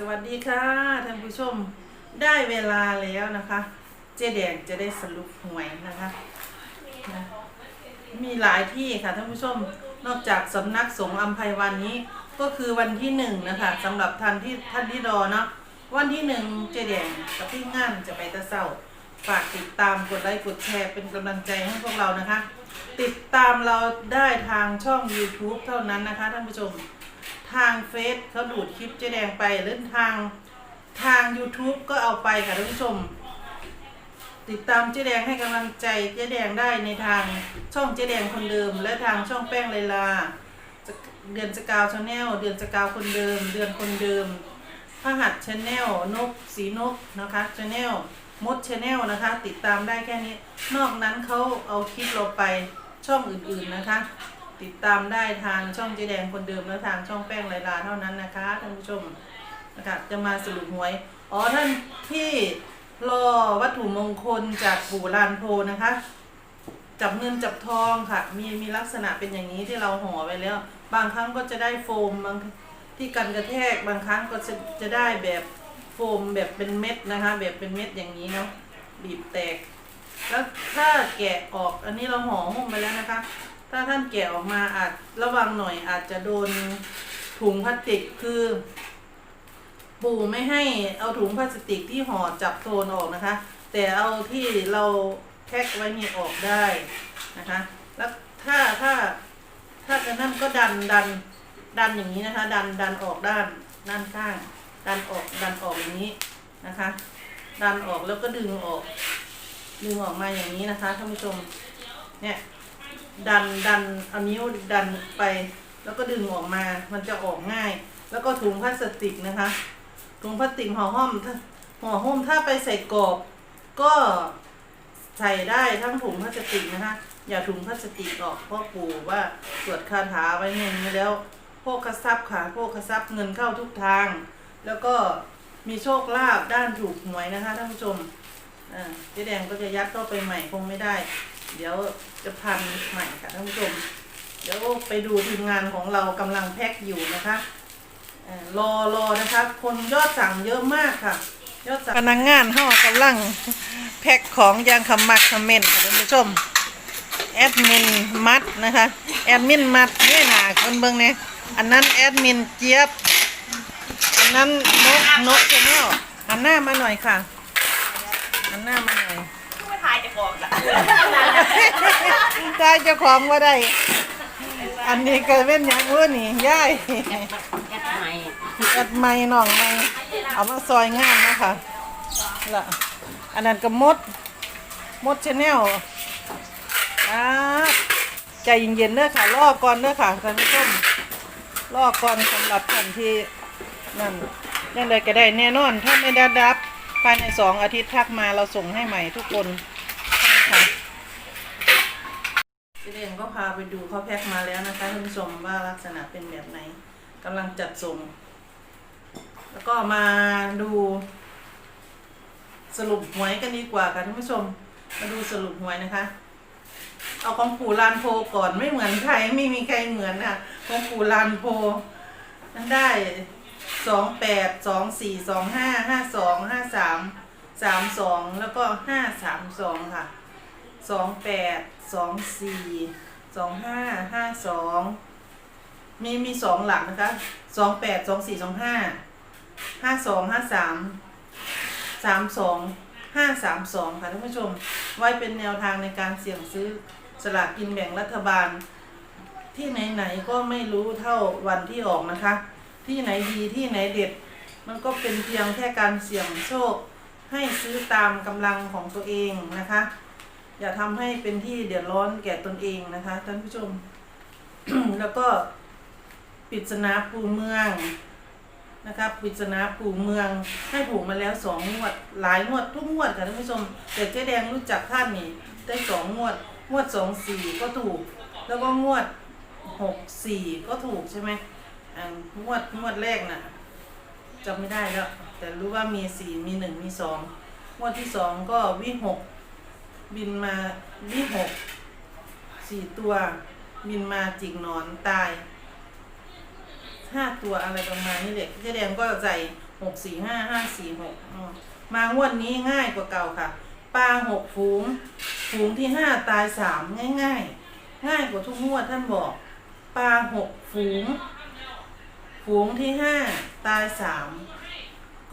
สวัสดีค่ะท่านผู้ชมได้เวลาแล้วนะคะ เจ๊แดงจะได้สรุปหวยนะคะนะมีหลายที่ค่ะท่านผู้ชมนอกจากสำนักสงฆ์อัมภัยวันนี้ก็คือวันที่หนึ่งนะคะสำหรับท่านที่ท่านที่รอเนาะวันที่หนึ่งเจ๊แดงกับพี่งานจะไปตะเศร้าฝากติดตามกดไลค์กดแชร์เป็นกำลังใจให้พวกเรานะคะ ติดตามเราได้ทางช่อง YouTube เท่านั้นนะคะท่านผู้ชม ทางเฟซเขาดูดคลิปเจ๊แดงไปหรือทางทาง YouTube ก็เอาไปค่ะท่านผู้ชม ติดตามเจ๊แดงให้กำลังใจเจ๊แดงได้ในทางช่องเจ๊แดงคนเดิม และทางช่องแป้งไลลา เดือนสกาวชาแนลเดือนสกาวคนเดิม เดือนคนเดิมพระหัสชาแนลนกสีนกนะคะชาแนลมดชาแนลนะคะ ติดตามได้แค่นี้ นอกนั้นเขาเอาคลิปเราไปช่องอื่นๆนะคะ ติดตามได้ทางช่องเจ๊แดงคนเดิมและทางช่องแป้งไลลาเท่านั้นนะคะท่านผู้ชมนะคะจะมาสรุปหวยอ๋อท่านที่รอวัตถุมงคลจากปู่ลานโพนะคะ จับเงินจับทองค่ะ มีมีลักษณะเป็นอย่างนี้ที่เราห่อไว้แล้ว บางครั้งก็จะได้โฟมบางที่กันกระแทกบางครั้งก็จะจะได้แบบโฟมแบบเป็นเม็ดนะคะ แบบเป็นเม็ดอย่างนี้เนาะบีบแตก แล้วถ้าแกะออกอันนี้เราห่อหุ้มไปแล้วนะคะ ถ้าท่านแกะออกมาอาจระวังหน่อยอาจจะโดนถุงพลาสติกคือ ปู่ไม่ให้เอาถุงพลาสติกที่ห่อจับโทนออกนะคะ แต่เอาที่เราแพ็คไว้นี่ออกได้นะคะ แล้วถ้าถ้าถ้าจะนั่นก็ดันดันดันอย่างนี้นะคะ ดันดันออกด้านด้านข้าง ดันออกดันออกอย่างนี้นะคะ ดันออกแล้วก็ดึงออก ดึงออกมาอย่างนี้นะคะท่านผู้ชมเนี่ย ดันดันเอานิ้วดันไป แล้วก็ดึงออกมา มันจะออกง่าย แล้วก็ถุงพลาสติกนะคะถุงพลาสติกห่อห้อมถ้าห่อหุ้มถ้าไปใส่กรอบ ก็ใส่ได้ทั้งถุงพลาสติกนะคะ อย่าถุงพลาสติกออกเพราะปู่ว่าตรวจคาถาไว้อย่างนี้แล้วพวกกระซับขาพวกกระซับเงินเข้าทุกทาง แล้วก็มีโชคลาภด้านถูกหวยนะคะท่านผู้ชมอ่าเจ๊แดงก็จะยัดเข้าไปใหม่คงไม่ได้ เดี๋ยวจะพันใหม่ค่ะท่านผู้ชม เดี๋ยวไปดูทีมงานของเรากำลังแพ็คอยู่นะคะรอรอนะคะ คนยอดสั่งเยอะมากค่ะ ยอดสั่งพนักงานห่อกำลังแพ็คของยางคำมักคำเมนค่ะท่านผู้ชมแอดมินมัดนะคะแอดมินมัดนี่หนาคนเบิ่งเนี่ยอันนั้นแอดมินเจี๊ยบอันนั้นนกนกชาแนลหันหน้ามาหน่อยค่ะหันหน้ามาหน่อย ไม่ทายจะบอกละได้เจ้าของว่าได้ อันนี้ก็เป็นอย่างอื่นนี่ย่ายแอปใหม่แอดไม่น้องไม่เอามาซอยงานนะคะละอันนั้นก็มด มดชาแนลอ่าใจเย็นๆเด้อค่ะรอก่อนเด้อค่ะท่านผู้ชมรอก่อนสำหรับท่านที่นั่นยังไงก็ได้แน่นอน ถ้าไม่ได้รับภายในสองอาทิตย์ทักมาเราส่งให้ใหม่ทุกคน ค่ะพี่เรนก็พาไปดูเขาแพ็คมาแล้วนะคะท่านผู้ชมว่าลักษณะเป็นแบบไหนกำลังจัดส่ง แล้วก็มาดูสรุปหวยกันดีกว่าค่ะท่านผู้ชม มาดูสรุปหวยนะคะ เอาของปู่ลานโพก่อนไม่เหมือนใครไม่มีใครเหมือนค่ะของปู่ลานโพนั้นได้สองแปดสองสี่สองห้าห้าสองห้าสามสามสองแล้วก็ห้าสามสองค่ะ สองแปดสองสี่สองห้าห้าสองมีมีสองหลักนะคะสองแปดสองสี่สองห้าห้าสองห้าสามสามสองห้าสามสองค่ะท่านผู้ชม ไว้เป็นแนวทางในการเสี่ยงซื้อสลากกินแบ่งรัฐบาล ที่ไหนๆก็ไม่รู้เท่าวันที่ออกนะคะ ที่ไหนดีที่ไหนเด็ด มันก็เป็นเพียงแค่การเสี่ยงโชค ให้ซื้อตามกำลังของตัวเองนะคะ อย่าทำให้เป็นที่เดือดร้อนแก่ตนเองนะคะท่านผู้ชม แล้วก็ปริศนาภูเมืองนะครับปริศนาปูเมืองให้ถูกมาแล้วสองงวด หลายงวดทุกงวดค่ะท่านผู้ชม แต่เจ๊แดงรู้จักท่านนี่ได้สองงวด งวดสองสี่ก็ถูก แล้วก็งวดหกสี่ก็ถูกใช่ไหมอ่างวดงวดแรกน่ะจำไม่ได้แล้ว แต่รู้ว่ามีสี่มีหนึ่งมีสองงวดที่สองก็วิหก บินมาวิหกสี่ตัว บินมาจิกหนอนตายห้าตัวอะไรประมาณนี้แหละเจ๊แดงก็ใส่หกสี่ห้าห้าสี่หกมางวดนี้ง่ายกว่าเก่าค่ะ ปลาหกฝูง ฝูงที่ห้าตายสามง่ายง่ายง่ายกว่าทุกงวดท่านบอก ปลาหกฝูง ฝูงที่ห้าตายสาม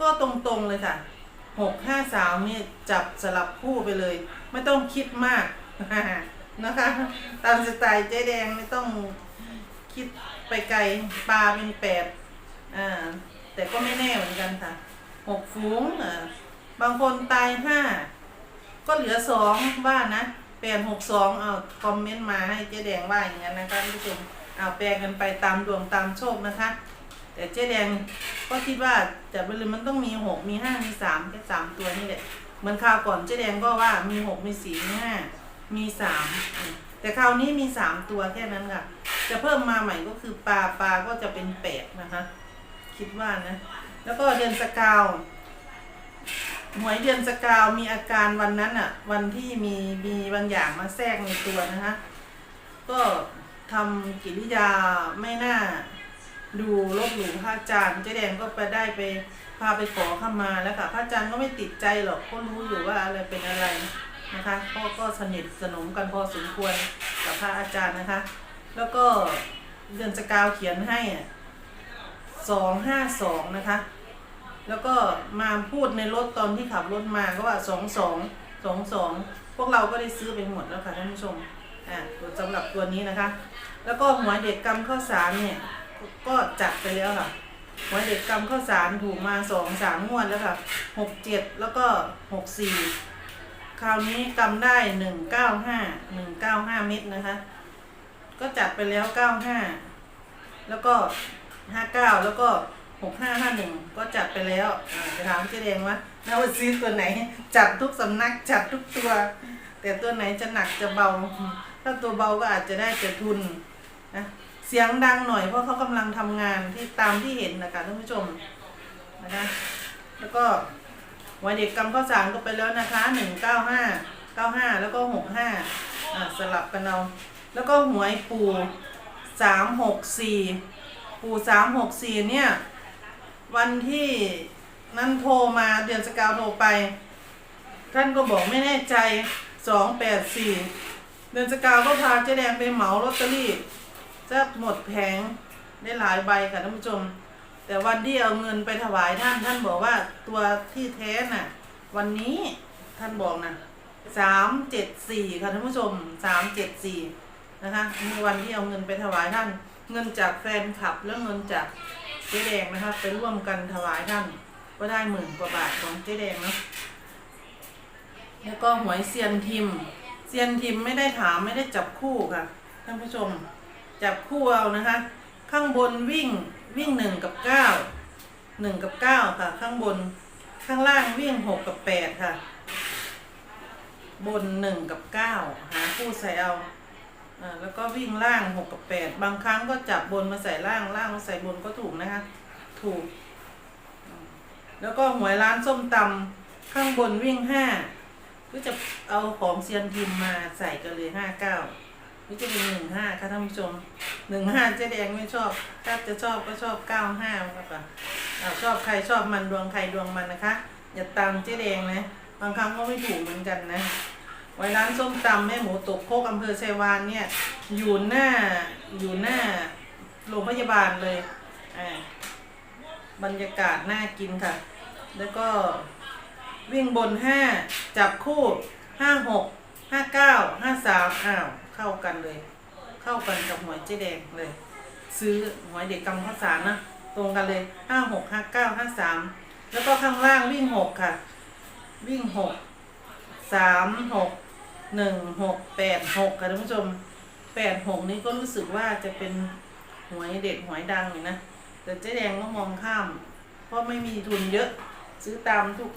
ก็ตรงๆเลยค่ะหกห้าสามนี่จับสลับคู่ไปเลย ไม่ต้องคิดมากนะคะ ตามสไตล์เจ๊แดงไม่ต้องคิดไปไกลปลาเป็นแปดอ่าแต่ก็ไม่แน่เหมือนกันค่ะหกฝูงอ่าบางคนตายห้าก็เหลือสองว่านะแปดหกสองเอาคอมเมนต์มาให้เจ๊แดงว่าอย่างนั้นนะคะท่านผู้ชมเอาแปลกันไปตามดวงตามโชคนะคะ แต่เจ๊แดงก็คิดว่าจะไปเลยมันต้องมีหกมีห้ามีสามแค่สามตัวนี่แหละ เหมือนคราวก่อนเจ๊แดงก็ว่ามีหกมีสี่มีห้ามีสามอืมแต่คราวนี้มีสามตัวแค่นั้นค่ะ จะเพิ่มมาใหม่ก็คือปลาปลาก็จะเป็นแปดนะคะ คิดว่านะ แล้วก็เดือนสกาวหวยเดือนสกาวมีอาการวันนั้นอะวันที่มีมีบางอย่างมาแทรกในตัวนะคะ ก็ทำกิริยาไม่น่า ดูลบหลู่พระอาจารย์เจ๊แดงก็ไปได้ไปพาไปขอเข้ามาแล้วค่ะพระอาจารย์ก็ไม่ติดใจหรอกก็รู้อยู่ว่าอะไรเป็นอะไรนะคะก็ก็สนิทสนมกันพอสมควรกับพระอาจารย์นะคะ แล้วก็เดือนสกาวเขียนให้สองห้าสองนะคะ แล้วก็มาพูดในรถตอนที่ขับรถมาก็ว่าสองสองสองสองพวกเราก็ได้ซื้อไปหมดแล้วค่ะท่านผู้ชมอ่าสำหรับตัวนี้นะคะ แล้วก็หัวเด็กกำข้าวสารเนี่ย ก็จัดไปแล้วค่ะหัวเด็กกำข้าวสารถูกมาสองสามงวดแล้วค่ะหกเจ็ดแล้วก็หกสี่คราวนี้กำได้หนึ่งเก้าห้าหนึ่งเก้าห้าเม็ดนะคะ ก็จัดไปแล้วเก้าห้าแล้วก็ห้าเก้าแล้วก็หกห้าห้าหนึ่งก็จัดไปแล้วอ่าไปถามเจ๊แดงว่าแล้วาซื้อตัวไหน จัดทุกสำนักจัดทุกตัว แต่ตัวไหนจะหนักจะเบา ถ้าตัวเบาก็อาจจะได้แต่ทุนนะ เสียงดังหน่อยเพราะเขากำลังทำงานที่ตามที่เห็นนะคะท่านผู้ชมนะคะ แล้วก็วัยเด็กกำข้าวสารก็ไปแล้วนะคะหนึ่งเก้าห้าเก้าห้าแล้วก็หกห้าอ่าสลับกันเอาแล้วก็หวยปูสามหกสี่ปูสามหกสี่เนี่ย วันที่นั้นโทรมาเดือนสกาวโทรไป ท่านก็บอกไม่แน่ใจสองแปดสี่เดือนสกาวก็พาเจ๊แดงไปเหมาลอตเตอรี่ จะหมดแผงได้หลายใบค่ะท่านผู้ชม แต่วันที่เอาเงินไปถวายท่านท่านบอกว่าตัวที่แท้น่ะ วันนี้ท่านบอกนะสามเจ็ดสี่ค่ะท่านผู้ชมสามเจ็ดสี่นะคะมีวันที่เอาเงินไปถวายท่าน เงินจากแฟนคลับแล้วเงินจากเจ๊แดงนะคะไปร่วมกันถวายท่าน ก็ได้หมื่นกว่าบาทของเจ๊แดงเนาะแล้วก็หวยเซียนทิมเซียนทิมไม่ได้ถามไม่ได้จับคู่ค่ะท่านผู้ชม จับคู่เอานะคะ ข้างบนวิ่งวิ่งหนึ่งกับเก้าหนึ่งกับเก้าค่ะ ข้างบนข้างล่างวิ่งหกกับแปดค่ะ บนหนึ่งกับเก้าหาคู่ใส่เอาอ่าแล้วก็วิ่งล่างหกกับแปดบางครั้งก็จับบนมาใส่ล่างล่างมาใส่บนก็ถูกนะคะ ถูก แล้วก็หวยร้านส้มตำข้างบนวิ่งห้าก็จะเอาของเซียนพิมพ์มาใส่กันเลยห้าเก้า นี่จะเป็นหนึ่งห้าค่ะท่านผู้ชมหนึ่งห้าเจ๊แดงไม่ชอบถ้าจะชอบก็ชอบเก้าห้าครับอะอ่าชอบใครชอบมันดวงใครดวงมันนะคะ อย่าตามเจ๊แดงนะบางครั้งก็ไม่ถูกเหมือนกันนะไว้ร้านส้มตำแม่หมูตกโคกอำเภอชัยวานเนี่ยอยู่หน้าอยู่หน้าโรงพยาบาลเลยอ่าบรรยากาศน่ากินค่ะ แล้วก็วิ่งบนห้าจับคู่ห้าหกห้าเก้าห้าสามอ้าว เข้ากันเลย เข้ากันกับหวยเจ๊แดงเลย ซื้อหวยเด็กกำข้าวสารนะตรงกันเลยห้าหกห้าเก้าห้าสามแล้วก็ข้างล่างวิ่งหกค่ะ วิ่งหกสามหกหนึ่งหกแปดหกค่ะท่านผู้ชมแปดหกนี้ก็รู้สึกว่าจะเป็นหวยเด็ดหวยดังอยู่นะ แต่เจ๊แดงก็มองข้าม เพราะไม่มีทุนเยอะ ซื้อตามทุก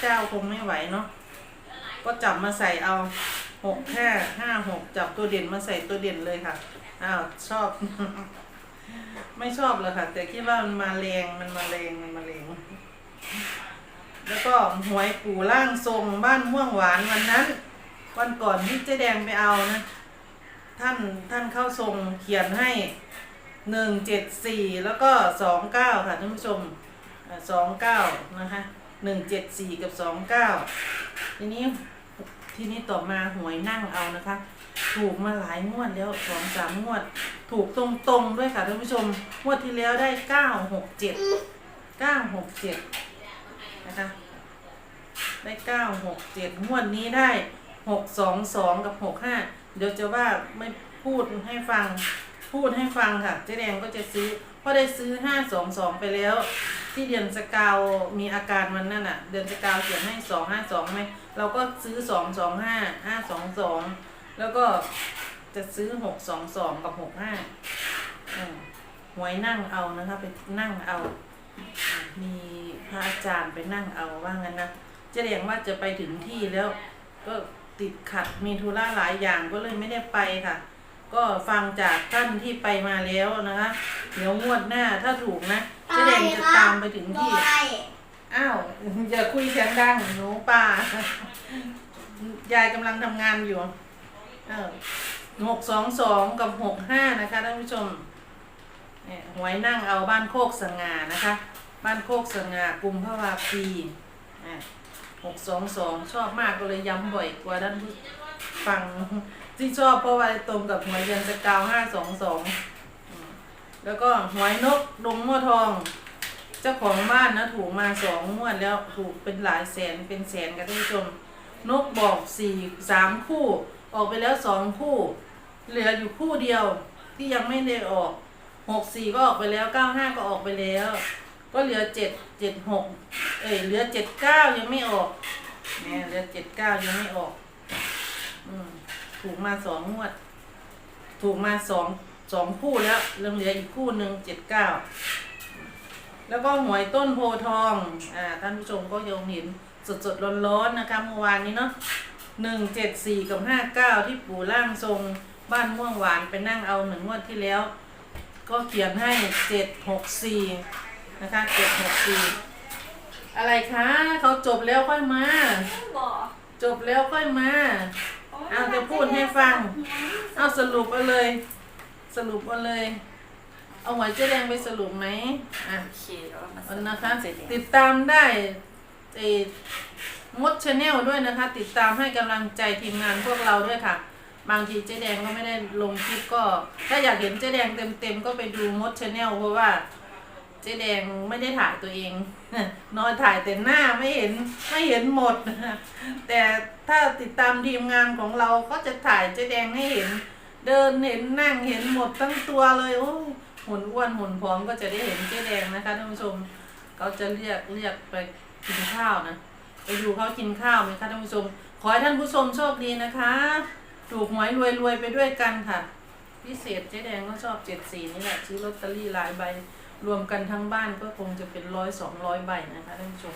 เจ้าคงไม่ไหวเนาะก็จับมาใส่เอา หกห้าห้าหกจับตัวเด่นมาใส่ตัวเด่นเลยค่ะ อ้าวชอบ ไม่ชอบเลยค่ะ แต่คิดว่ามันมาแรงมันมาแรงมันมาแรงแล้วก็หวยปู่ร่างทรงบ้านม่วงหวานวันนั้น วันก่อนที่เจ๊แดงไปเอานะ ท่านท่านเข้าทรงเขียนให้หนึ่งเจ็ดสี่แล้วก็สองเก้าค่ะท่านผู้ชมสองเก้านะคะหนึ่งเจ็ดสี่กับสองเก้าทีนี้ ทีนี้ต่อมาหวยนั่งเอานะคะ ถูกมาหลายงวดแล้วสองสามงวด ถูกตรงๆด้วยค่ะท่านผู้ชมงวดที่แล้วได้เก้าหกเจ็ดเก้าหกเจ็ดนะคะ ได้เก้าหกเจ็ดงวดนี้ได้หกสองสองกับหกห้าเดี๋ยวจะว่าไม่พูดให้ฟัง พูดให้ฟังค่ะเจ๊แดงก็จะซื้อ เพราะได้ซื้อห้าสองสองไปแล้ว ที่เดือนสกาวมีอาการมันนั่นอะเดือนสกาวเขียนให้สองห้าสองไหมเราก็ซื้อสองสองห้าห้าสองสองแล้วก็จะซื้อหกสองสองกับหกห้าหวยนั่งเอานะคะไปนั่งเอา มีพระอาจารย์ไปนั่งเอาว่างั้นนะจะเจ๊แดงว่าจะไปถึงที่แล้ว ก็ติดขัดมีธุระหลายอย่างก็เลยไม่ได้ไปค่ะ ก็ฟังจากท่านที่ไปมาแล้วนะคะ เดี๋ยวงวดหน้าถ้าถูกนะเจ๊แดงจะตามไปถึงที่ อ้าวอย่าคุยเสียงดังหนูป่ายายกำลังทำงานอยู่เออหกสองสองกับหกห้านะคะท่านผู้ชมเนี่ยหวยนั่งเอาบ้านโคกสง่านะคะ บ้านโคกสง่ากุมภาวาปีหกสองสองชอบมากก็เลยย้ำบ่อยกว่าด้านผู้ฟัง ที่ชอบเพราะว่าตรงกับหวยเดือนสกาวห้าสองสองแล้วก็หวยนกดงมั่วทอง เจ้าของบ้านนะถูกมาสองงวดแล้วถูกเป็นหลายแสนเป็นแสนกันท่านผู้ชม นกบอกสี่สามคู่ ออกไปแล้วสองคู่ เหลืออยู่คู่เดียวที่ยังไม่ได้ออกหกสี่ก็ออกไปแล้วเก้าห้าก็ออกไปแล้ว ก็เหลือเจ็ดเจ็ดหกเอ้ยเหลือเจ็ดเก้ายังไม่ออกเนี่ยเหลือเจ็ดเก้ายังไม่ออก อืม ถูกมาสองงวด ถูกมาสองสองคู่แล้วเรื่องเหลืออีกคู่หนึ่งเจ็ดเก้าแล้วก็หวยต้นโพธิ์ทองอ่าท่านผู้ชมก็ยังเห็นสดสดร้อนร้อนๆนะคะเมื่อวานนี้เนาะหนึ่งเจ็ดสี่กับห้าเก้าที่ปู่ร่างทรงบ้านม่วงหวานไปนั่งเอาหนึ่งงวดที่แล้ว ก็เขียนให้เจ็ดหกสี่นะคะเจ็ดหกสี่อะไรคะเขาจบแล้วค่อยมา จบแล้วค่อยมา เอาจะพูดให้ฟัง เอาสรุปเอาเลย สรุปเอาเลย เอาหวยเจ๊แดงไปสรุปไหมอะโอเคแล้วมาเอานะคะ เสร็จติดตามได้เออมดชาแนลด้วยนะคะ ติดตามให้กำลังใจทีมงานพวกเราด้วยค่ะ บางทีเจ๊แดงก็ไม่ได้ลงคลิปก็ ถ้าอยากเห็นเจ๊แดงเต็มๆก็ไปดูมดชาแนลเพราะว่า เจ๊แดงไม่ได้ถ่ายตัวเอง นอนถ่ายแต่หน้าไม่เห็นไม่เห็นหมด แต่ถ้าติดตามทีมงานของเราก็จะถ่ายเจ๊แดงให้เห็น เดินเห็นนั่งเห็นหมดทั้งตัวเลยโอ้หุ่นอ้วนหุ่นผอมก็จะได้เห็นเจ๊แดงนะคะท่านผู้ชมเขาจะเรียกเรียกไปกินข้าวนะไปดูเขากินข้าวไหมคะท่านผู้ชม ขอให้ท่านผู้ชมโชคดีนะคะ ถูกหวยรวยรวยไปด้วยกันค่ะ พิเศษเจ๊แดงก็ชอบเจ็ดสีนี่แหละซื้อลอตเตอรี่หลายใบ รวมกันทั้งบ้านก็คงจะเป็นร้อยสองร้อยใบนะคะท่านผู้ชม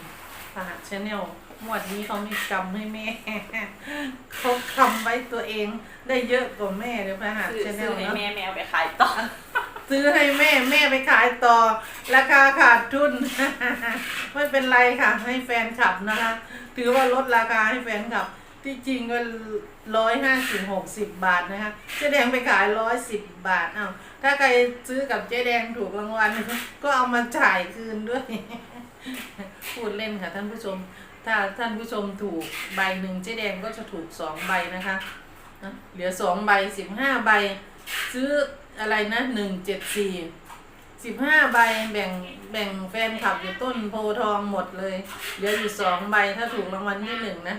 พหัสชาแนลหมวดนี้เขามีกรรมให้แม่ เขาคำไว้ตัวเองได้เยอะกว่าแม่เดี๋ยวพหัสซื้อชาแนซื้อลให้เนาะแม่แมวไปขายต่อ ซื้อให้แม่แม่ไปขายต่อ ราคาขาดทุน ไม่เป็นไรค่ะ ให้แฟนขับนะคะ ถือว่าลดราคาให้แฟนขับ ที่จริงก็ร้อยห้าสิบหกสิบบาทนะคะเจ๊แดงไปขายร้อยสิบบาทอ้าวถ้าใครซื้อกับเจ๊แดงถูกรางวัลก็เอามาจ่ายคืนด้วย พูดเล่นค่ะท่านผู้ชม ถ้าท่านผู้ชมถูกใบหนึ่งเจ๊แดงก็จะถูกสองใบนะคะนะเหลือสองใบสิบห้าใบ ซื้ออะไรนะหนึ่งเจ็ดสี่สิบห้าใบแบ่งแบ่งแฟนคลับอยู่ต้นโพทองหมดเลย เหลืออยู่สองใบถ้าถูกรางวัลที่หนึ่งนะ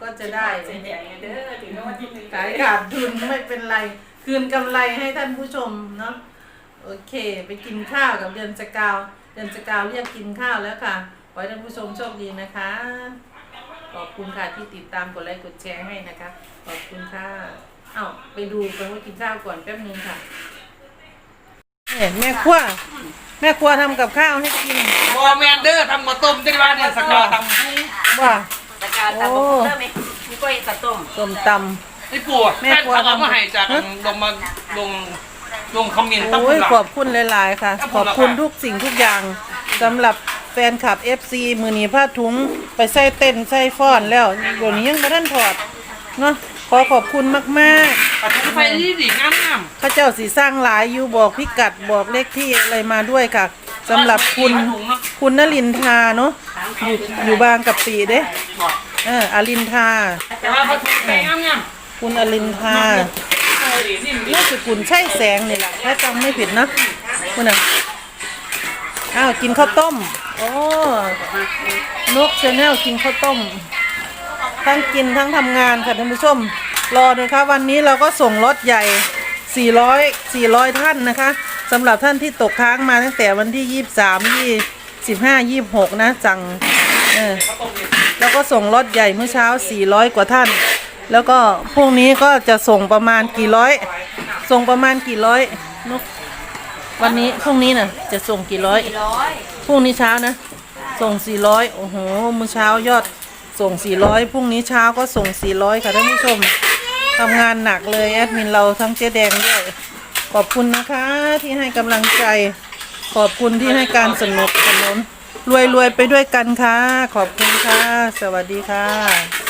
ก็จะได้เจ๊แดงเด้อถึงรางวัลที่หนึ่งขายขาดทุนไม่เป็นไร คืนกำไรให้ท่านผู้ชมเนาะโอเค ไปกินข้าวกับเดือนสกาว เดือนสกาวเรียกกินข้าวแล้วค่ะขอให้ท่านผู้ชมโชคดีนะคะ ขอบคุณค่ะที่ติดตามกดไลค์กดแชร์ให้นะคะ ขอบคุณค่ะเอ้าไปดูกันว่ากินข้าวก่อนแป๊บนึงค่ะเห็นแม่ครัวแม่ครัวทำกับข้าวให้กินบอแมนเดอร์ทำมาต้มจังหวะเนี่ยสักหน่อยทว่าตะ การตะโอ้ต้มเด้อไหมมีกล้วยตะต้มส้มตำไอ้ปู่แม่แม่ครัวเอามาทำให้จากฮะลงมาลงลงคอมเมนต์ำตั้งโอ้ยหลังขอบคุณหลาย ๆ ค่ะ ขอบขคุอณบคุณครับทุกสิ่งทุกอย่างสำหรับแฟนคลับ FC มือนีผ้าถุงไปใส่เต้นใส่ฟ้อนแล้วเดี๋ยวนี้ยังไม่ทันถอดเนาะขอขอบคุณมากปัจจัยไฟที่ดีงามงามๆข้าเจ้าสีสร้างหลายอยู่บอกพิกัดบอกเลขที่อะไรมาด้วยค่ะสำหรับคุณถุงเนาะคุณนลินทาเนาะอยู่อยู่บางกับปีเด้ บอก เอออลินทาแต่ว่าพอถุงไปงามงามคุณอลินทาโอ้ยนี่น่าจะคุณใช่แสงนี่แหละถ้าจำไม่ผิดนะคุณอะอ้าวกินข้าวต้มโอ้นกชาแนลกินข้าวต้ม ทั้งกินทั้งทำงานค่ะท่านผู้ชม รอเลยค่ะวันนี้เราก็ส่งรถใหญ่ 400 400 ท่านนะคะสำหรับท่านที่ตกค้างมาตั้งแต่วันที่ 23 25 26 นะจังเออ แล้วก็ส่งรถใหญ่เมื่อเช้า 400 กว่าท่าน แล้วก็พรุ่งนี้ก็จะส่งประมาณกี่ร้อย ส่งประมาณกี่ร้อยนุกวันนี้พรุ่งนี้น่ะ จะส่งกี่ร้อยร้อยพรุ่งนี้เช้านะ ส่ง 400 โอ้โหเมื่อเช้ายอดส่ง 400 พรุ่งนี้เช้าก็ส่ง 400 ค่ะท่านผู้ชมทำงานหนักเลยแอดมินเราทั้งเจ๊แดงด้วย ขอบคุณนะคะที่ให้กำลังใจ ขอบคุณที่ให้การสนับสนุน รวยรวยไปด้วยกันค่ะ ขอบคุณค่ะ สวัสดีค่ะ